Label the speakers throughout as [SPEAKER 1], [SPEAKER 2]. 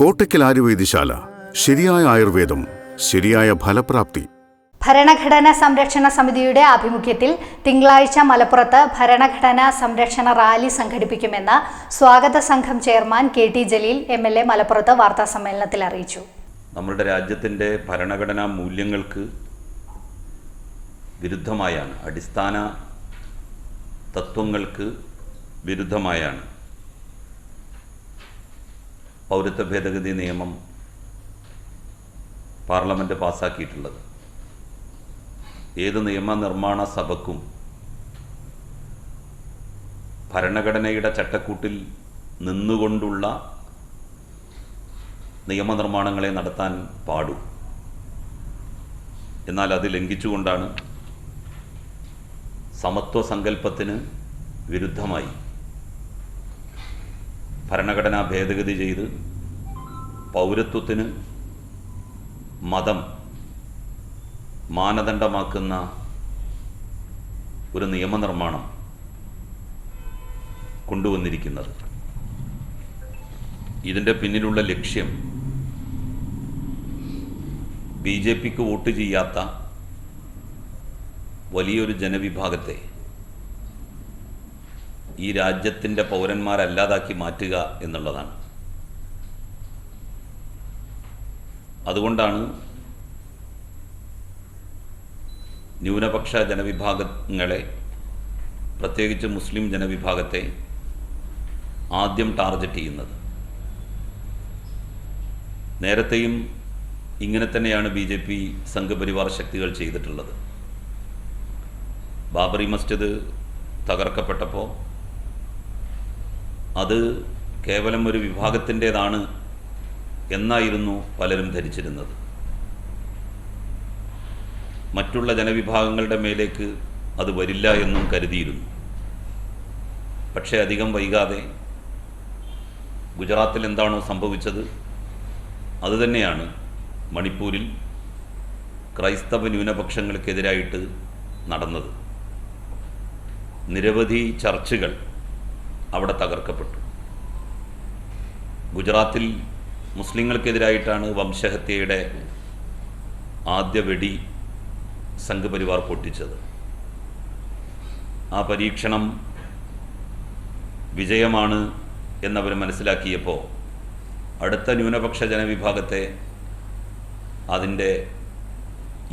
[SPEAKER 1] കോട്ടയ്ക്കൽ ആയുർവേദശാല ശരിയായ ആയുർവേദം ശരിയായ ഫലപ്രാപ്തി.
[SPEAKER 2] ഭരണഘടനാ സംരക്ഷണ സമിതിയുടെ ആഭിമുഖ്യത്തിൽ തിങ്കളാഴ്ച മലപ്പുറത്ത് ഭരണഘടനാ സംരക്ഷണ റാലി സംഘടിപ്പിക്കുമെന്ന് സ്വാഗത സംഘം chairman K T Jaleel M L A മലപ്പുറത്ത് വാർത്താസമ്മേളനത്തിൽ അറിയിച്ചു.
[SPEAKER 3] നമ്മുടെ രാജ്യത്തിന്റെ ഭരണഘടനാ മൂല്യങ്ങൾക്ക് വിരുദ്ധമായാണ് അടിസ്ഥാന തത്വങ്ങൾക്ക് വിരുദ്ധമായാണ് പൗരത്വ ഭേദഗതി നിയമം പാർലമെന്റ് പാസ്സാക്കിയിട്ടുള്ളത്. ഏത് നിയമനിർമ്മാണ സഭക്കും ഭരണഘടനയുടെ ചട്ടക്കൂട്ടിൽ നിന്നുകൊണ്ടുള്ള നിയമനിർമ്മാണങ്ങളെ നടത്താൻ പാടു. എന്നാൽ അത് ലംഘിച്ചുകൊണ്ടാണ് സമത്വ സങ്കല്പത്തിന് വിരുദ്ധമായി ഭരണഘടനാ ഭേദഗതി ചെയ്ത് പൗരത്വത്തിന് മതം മാനദണ്ഡമാക്കുന്ന ഒരു നിയമനിർമ്മാണം കൊണ്ടുവന്നിരിക്കുന്നത്. ഇതിന്റെ പിന്നിലുള്ള ലക്ഷ്യം ബി ജെ പിക്ക് വോട്ട് ചെയ്യാത്ത വലിയൊരു ജനവിഭാഗത്തെ ഈ രാജ്യത്തിന്റെ പൗരന്മാരല്ലാതാക്കി മാറ്റുക എന്നുള്ളതാണ്. അതുകൊണ്ടാണ് ന്യൂനപക്ഷ ജനവിഭാഗങ്ങളെ പ്രത്യേകിച്ച് മുസ്ലിം ജനവിഭാഗത്തെ ആദ്യം ടാർഗറ്റ് ചെയ്യുന്നത്. നേരത്തെയും ഇങ്ങനെ തന്നെയാണ് ബി ജെ പി സംഘപരിവാർ ശക്തികൾ ചെയ്തിട്ടുള്ളത്. ബാബറി മസ്ജിദ് തകർക്കപ്പെട്ടപ്പോൾ അത് കേവലം ഒരു വിഭാഗത്തിന്റേതാണ് എന്നായിരുന്നു പലരും ധരിച്ചിരുന്നത്. മറ്റുള്ള ജനവിഭാഗങ്ങളുടെ മേലേക്ക് അത് വരില്ല എന്നും കരുതിയിരുന്നു. പക്ഷേ അധികം വൈകാതെ ഗുജറാത്തിൽ എന്താണോ സംഭവിച്ചത് അതുതന്നെയാണ് മണിപ്പൂരിൽ ക്രൈസ്തവ ന്യൂനപക്ഷങ്ങൾക്കെതിരായിട്ട് നടന്നത്. നിരവധി ചർച്ചുകൾ അവിടെ തകർക്കപ്പെട്ടു. ഗുജറാത്തിൽ മുസ്ലിങ്ങൾക്കെതിരായിട്ടാണ് വംശഹത്യയുടെ ആദ്യ വെടി സംഘപരിവാർ പൊട്ടിച്ചത്. ആ പരീക്ഷണം വിജയമാണ് എന്നവർ മനസ്സിലാക്കിയപ്പോൾ അടുത്ത ന്യൂനപക്ഷ ജനവിഭാഗത്തെ അതിന്റെ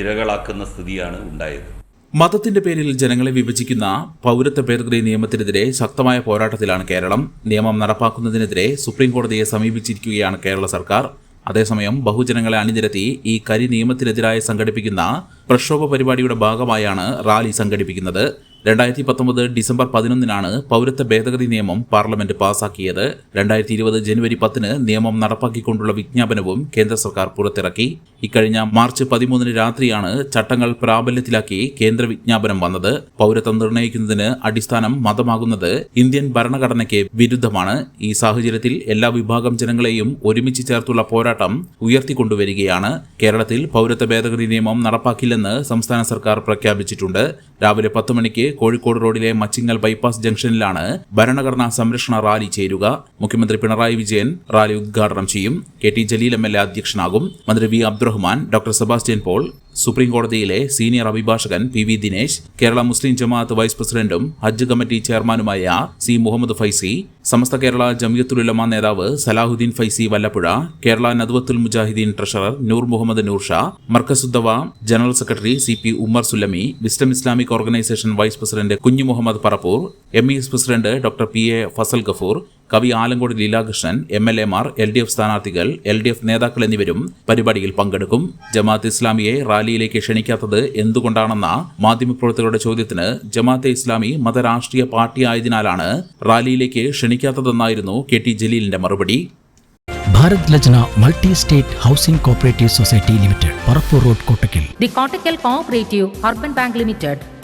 [SPEAKER 3] ഇരകളാക്കുന്ന സ്ഥിതിയാണ് ഉണ്ടായത്.
[SPEAKER 4] മതത്തിന്റെ പേരിൽ ജനങ്ങളെ വിഭജിക്കുന്ന പൗരത്വ ഭേദഗതി നിയമത്തിനെതിരെ ശക്തമായ പോരാട്ടത്തിലാണ് കേരളം. നിയമം നടപ്പാക്കുന്നതിനെതിരെ സുപ്രീംകോടതിയെ സമീപിച്ചിരിക്കുകയാണ് കേരള സർക്കാർ. അതേസമയം ബഹുജനങ്ങളെ അണിനിരത്തി ഈ കരി നിയമത്തിനെതിരായി സംഘടിപ്പിക്കുന്ന പ്രക്ഷോഭ പരിപാടിയുടെ ഭാഗമായാണ് റാലി സംഘടിപ്പിക്കുന്നത്. രണ്ടായിരത്തി പത്തൊമ്പത് ഡിസംബർ പതിനൊന്നിനാണ് പൗരത്വ ഭേദഗതി നിയമം പാർലമെന്റ് പാസാക്കിയത്. രണ്ടായിരത്തി ഇരുപത് ജനുവരി പത്തിന് നിയമം നടപ്പാക്കിക്കൊണ്ടുള്ള വിജ്ഞാപനവും കേന്ദ്ര സർക്കാർ പുറത്തിറക്കി. ഇക്കഴിഞ്ഞ മാർച്ച് പതിമൂന്നിന് രാത്രിയാണ് ചട്ടങ്ങൾ പ്രാബല്യത്തിലാക്കി കേന്ദ്ര വിജ്ഞാപനം വന്നത്. പൗരത്വം നിർണയിക്കുന്നതിന് അടിസ്ഥാനം മതമാകുന്നത് ഇന്ത്യൻ ഭരണഘടനയ്ക്ക് വിരുദ്ധമാണ്. ഈ സാഹചര്യത്തിൽ എല്ലാ വിഭാഗം ജനങ്ങളെയും ഒരുമിച്ച് ചേർത്തുള്ള പോരാട്ടം ഉയർത്തിക്കൊണ്ടുവരികയാണ്. കേരളത്തിൽ പൗരത്വ ഭേദഗതി നിയമം നടപ്പാക്കില്ലെന്ന് സംസ്ഥാന സർക്കാർ പ്രഖ്യാപിച്ചിട്ടുണ്ട്. രാവിലെ പത്ത് മണിക്ക് കോഴിക്കോട് റോഡിലെ മച്ചിങ്ങൽ ബൈപ്പാസ് ജംഗ്ഷനിലാണ് ഭരണഘടനാ സംരക്ഷണ റാലി ചേരുക. മുഖ്യമന്ത്രി പിണറായി വിജയൻ റാലി ഉദ്ഘാടനം ചെയ്യും. K T Jaleel M L A അധ്യക്ഷനാകും. മന്ത്രി V Abdurahman doctor Sebastian Paul supreme കോടതിയിലെ സീനിയർ അഭിഭാഷകൻ P V Dinesh Kerala Muslim Jamaat vice പ്രസിഡന്റും ഹജ്ജ് കമ്മിറ്റി ചെയർമാനുമായ സി മുഹമ്മദ് ഫൈസി സമസ്ത കേരള ജമിയത്തുലമ നേതാവ് Salahuddin Faizy Vallappuzha Kerala Nadvathul Mujahideen treasurer Noor Muhammad Noor Shah Markazuddawa general secretary C P Ummer Sullami wisdom Islamic organisation vice president Kunhu Muhammad Parappur M E S president doctor P A Fazal Gafoor കവി Alankode Leelakrishnan M L എമാർ L D F സ്ഥാനാർത്ഥികൾ L D F നേതാക്കൾ എന്നിവരും പരിപാടിയിൽ പങ്കെടുക്കും. ജമാഅത്ത് ഇസ്ലാമിയെ റാലിയിലേക്ക് ക്ഷണിക്കാത്തത് എന്തുകൊണ്ടാണെന്ന മാധ്യമപ്രവർത്തകരുടെ ചോദ്യത്തിന് ജമാഅത്തെ ഇസ്ലാമി മതരാഷ്ട്രീയ പാർട്ടി ആയതിനാലാണ് റാലിയിലേക്ക് ക്ഷണിക്കാത്തതെന്നായിരുന്നു കെ ടി ജലീലിന്റെ മറുപടി.
[SPEAKER 5] Bharat Lajna multi state housing cooperative society limited Parappur road Kottakkal.
[SPEAKER 6] The Kottakkal cooperative urban bank Bank